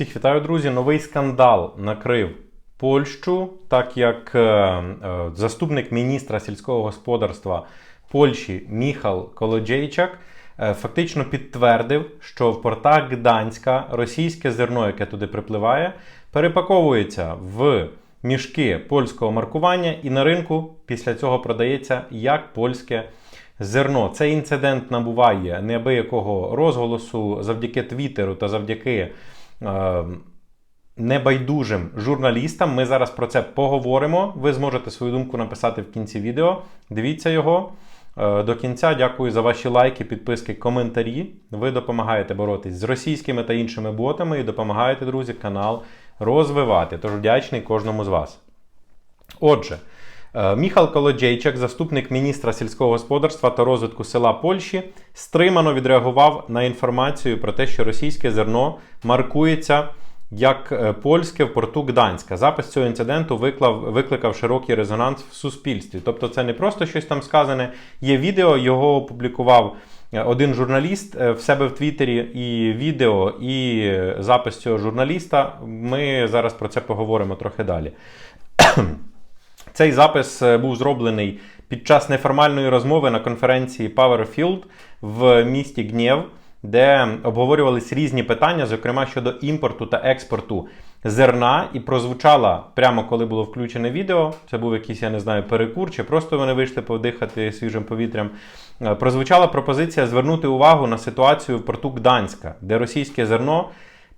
Всіх вітаю, друзі. Новий скандал накрив Польщу, так як е, е, заступник міністра сільського господарства Польщі Міхал Колоджейчак е, фактично підтвердив, що в портах Гданська російське зерно, яке туди припливає, перепаковується в мішки польського маркування і на ринку після цього продається як польське зерно. Цей інцидент набуває неабиякого розголосу завдяки Твіттеру та завдяки небайдужим журналістам. Ми зараз про це поговоримо. Ви зможете свою думку написати в кінці відео. Дивіться його. Е, До кінця дякую за ваші лайки, підписки, коментарі. Ви допомагаєте боротись з російськими та іншими ботами і допомагаєте, друзі, канал розвивати. Тож вдячний кожному з вас. Отже, е, Міхал Колоджейчак, заступник міністра сільського господарства та розвитку села Польщі, стримано відреагував на інформацію про те, що російське зерно маркується як е, польське в порту Гданська. Запис цього інциденту виклав, викликав широкий резонанс в суспільстві. Тобто, це не просто щось там сказане. Є відео, його опублікував е, один журналіст е, в себе в Твіттері, і відео, і е, запис цього журналіста. Ми зараз про це поговоримо трохи далі. Цей запис е, був зроблений під час неформальної розмови на конференції Powerfield в місті Гнєв, де обговорювались різні питання, зокрема щодо імпорту та експорту зерна. І прозвучала прямо коли було включене відео. Це був якийсь, я не знаю, перекур, чи просто вони вийшли повдихати свіжим повітрям. е, Прозвучала пропозиція звернути увагу на ситуацію в порту Гданська, де російське зерно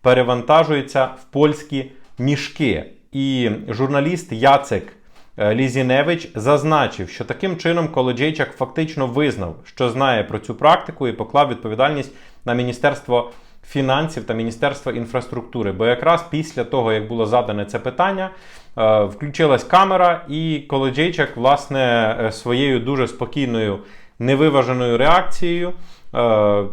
перевантажується в польські мішки. І журналіст Яцек Лізіневич зазначив, що таким чином Колоджейчак фактично визнав, що знає про цю практику і поклав відповідальність на Міністерство фінансів та Міністерство інфраструктури. Бо якраз після того, як було задане це питання, е, включилась камера, і Колоджейчак, власне, е, своєю дуже спокійною, невиваженою реакцією. е,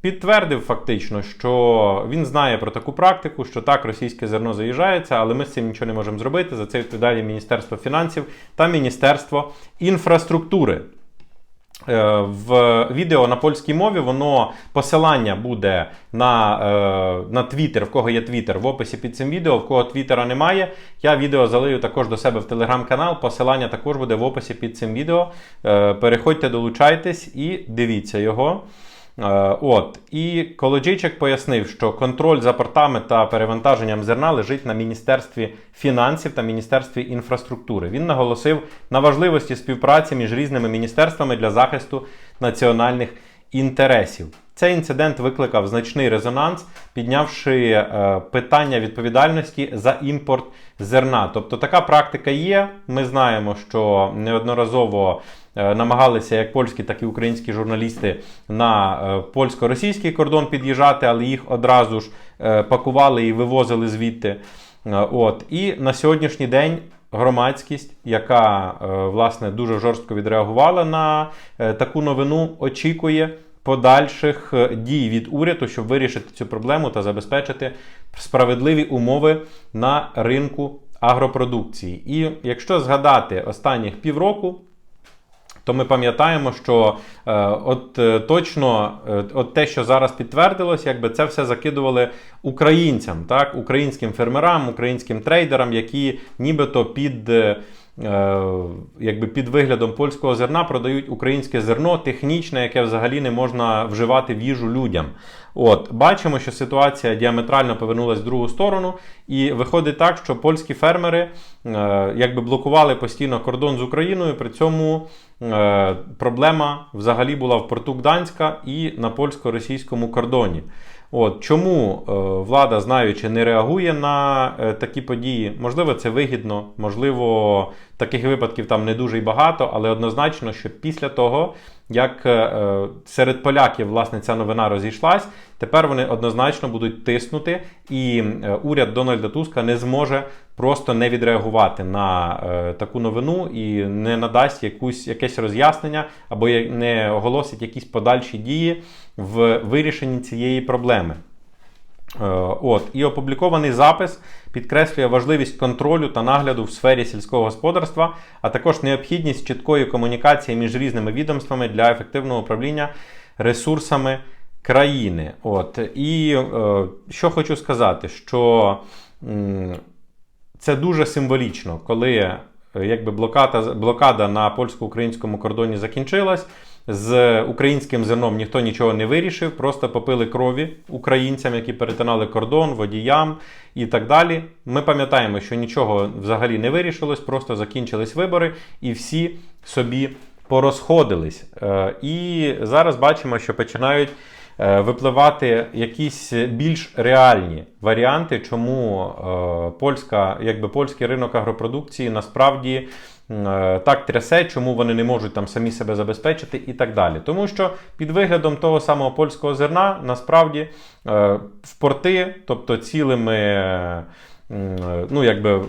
Підтвердив фактично, що він знає про таку практику, що так, російське зерно заїжджається, але ми з цим нічого не можемо зробити. За це відповідає Міністерство фінансів та Міністерство інфраструктури. Е, В відео на польській мові воно посилання буде на е, на Твіттер, в кого є Твіттер, в описі під цим відео, в кого Твіттера немає. Я відео залию також до себе в телеграм-канал. Посилання також буде в описі під цим відео. Е, Переходьте, долучайтесь і дивіться його. Е, От і Колоджійчик пояснив, що контроль за портами та перевантаженням зерна лежить на Міністерстві фінансів та Міністерстві інфраструктури. Він наголосив на важливості співпраці між різними міністерствами для захисту національних інтересів. Цей інцидент викликав значний резонанс, піднявши е, питання відповідальності за імпорт зерна. Тобто така практика є. Ми знаємо, що неодноразово намагалися як польські, так і українські журналісти на е, польсько-російський кордон під'їжджати, але їх одразу ж е, пакували і вивозили звідти. Е, От і на сьогоднішній день. Громадськість, яка е, власне дуже жорстко відреагувала на е, таку новину, очікує подальших е, дій від уряду, щоб вирішити цю проблему та забезпечити справедливі умови на ринку агропродукції. І якщо згадати останніх півроку, то ми пам'ятаємо, що е, от е, точно е, от те, що зараз підтвердилось, якби це все закидували українцям, так, українським фермерам, українським трейдерам, які нібито під. е, Якби під виглядом польського зерна продають українське зерно технічне, яке взагалі не можна вживати в їжу людям. От бачимо, що ситуація діаметрально повернулася в другу сторону, і виходить так, що польські фермери е, якби блокували постійно кордон з Україною. При цьому е, проблема взагалі була в порту Гданська і на польсько-російському кордоні. От чому е, влада, знаючи, не реагує на е, такі події? Можливо, це вигідно, можливо, таких випадків там не дуже й багато, але однозначно, що після того, як е, е, серед поляків власне ця новина розійшлась, тепер вони однозначно будуть тиснути, і е, уряд Дональда Туска не зможе просто не відреагувати на таку новину і не надасть якусь якесь роз'яснення або не оголосить якісь подальші дії в вирішенні цієї проблеми. Е, От і опублікований запис підкреслює важливість контролю та нагляду в сфері сільського господарства, а також необхідність чіткої комунікації між різними відомствами для ефективного управління ресурсами країни. От. І е, що хочу сказати, що м, це дуже символічно, коли е, якби блокада, блокада на польсько-українському кордоні закінчилась. З українським зерном ніхто нічого не вирішив, просто попили крові українцям, які перетинали кордон, водіям і так далі. Ми пам'ятаємо, що нічого взагалі не вирішилось, просто закінчились вибори, і всі собі порозходились. Е, І зараз бачимо, що починають випливати якісь більш реальні варіанти, чому е, польська, якби польський ринок агропродукції насправді. е, Так трясе, чому вони не можуть там самі себе забезпечити і так далі. Тому що під виглядом того самого польського зерна насправді е, в порти, тобто цілими е, ну, якби,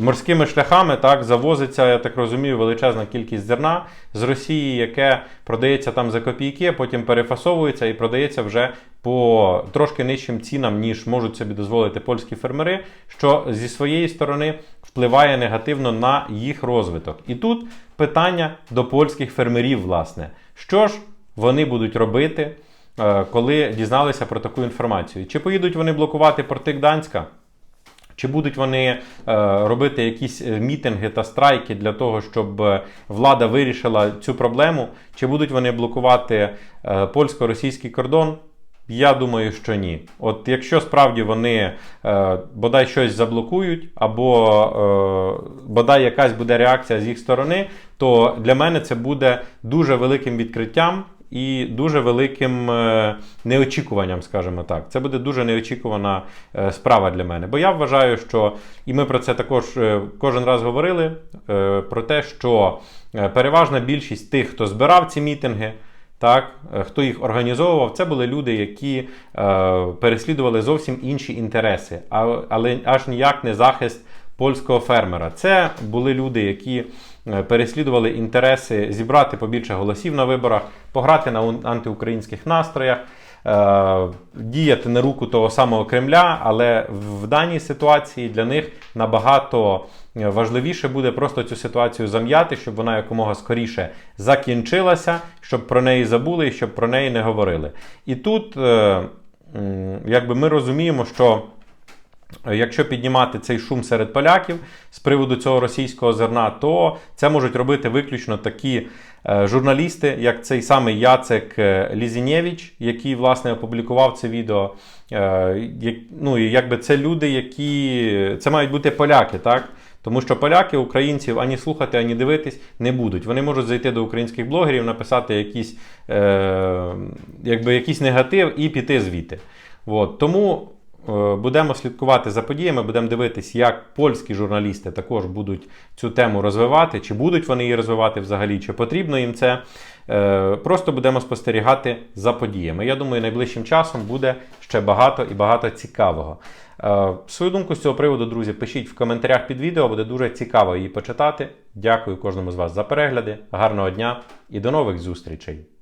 морськими шляхами так, завозиться, я так розумію, величезна кількість зерна з Росії, яке продається там за копійки, потім перефасовується і продається вже по трошки нижчим цінам, ніж можуть собі дозволити польські фермери, що зі своєї сторони впливає негативно на їх розвиток. І тут питання до польських фермерів, власне, що ж вони будуть робити, е, коли дізналися про таку інформацію? Чи поїдуть вони блокувати порти Гданська? Чи будуть вони е, робити якісь е, мітинги та страйки для того, щоб е, влада вирішила цю проблему? Чи будуть вони блокувати польсько-російський кордон? Я думаю, що ні. От якщо справді вони е, бодай щось заблокують, або е, бодай якась буде реакція з їх сторони, то для мене це буде дуже великим відкриттям і дуже великим е, неочікуванням, скажімо так. Це буде дуже неочікувана е, справа для мене. Бо я вважаю, що і ми про це також е, кожен раз говорили: про те, що переважна більшість тих, хто збирав ці мітинги. Так, хто їх організовував, це були люди, які е, переслідували зовсім інші інтереси, а, але аж ніяк не захист польського фермера. Це були люди, які переслідували інтереси зібрати побільше голосів на виборах, пограти на антиукраїнських настроях, е, діяти на руку того самого Кремля, але в даній ситуації для них набагато е, важливіше буде просто цю ситуацію зам'яти, щоб вона якомога скоріше закінчилася, щоб про неї забули і щоб про неї не говорили. І тут, е, якби ми розуміємо, що. Якщо піднімати цей шум серед поляків з приводу цього російського зерна, то це можуть робити виключно такі е, журналісти, як цей самий Яцек е, Лізінєвич, який власне опублікував це відео. Е, ну, якби це люди, які це мають бути поляки, так? Тому що поляки українців ані слухати, ані дивитись не будуть. Вони можуть зайти до українських блогерів, написати якийсь, е, якби якийсь негатив і піти звідти. От. Тому будемо слідкувати за подіями, будемо дивитись, як польські журналісти також будуть цю тему розвивати, чи будуть вони її розвивати взагалі, чи потрібно їм це. Е, Просто будемо спостерігати за подіями. Я думаю, найближчим часом буде ще багато і багато цікавого. Е, Свою думку з цього приводу, друзі, пишіть в коментарях під відео, буде дуже цікаво її почитати. Дякую кожному з вас за перегляди, гарного дня і до нових зустрічей!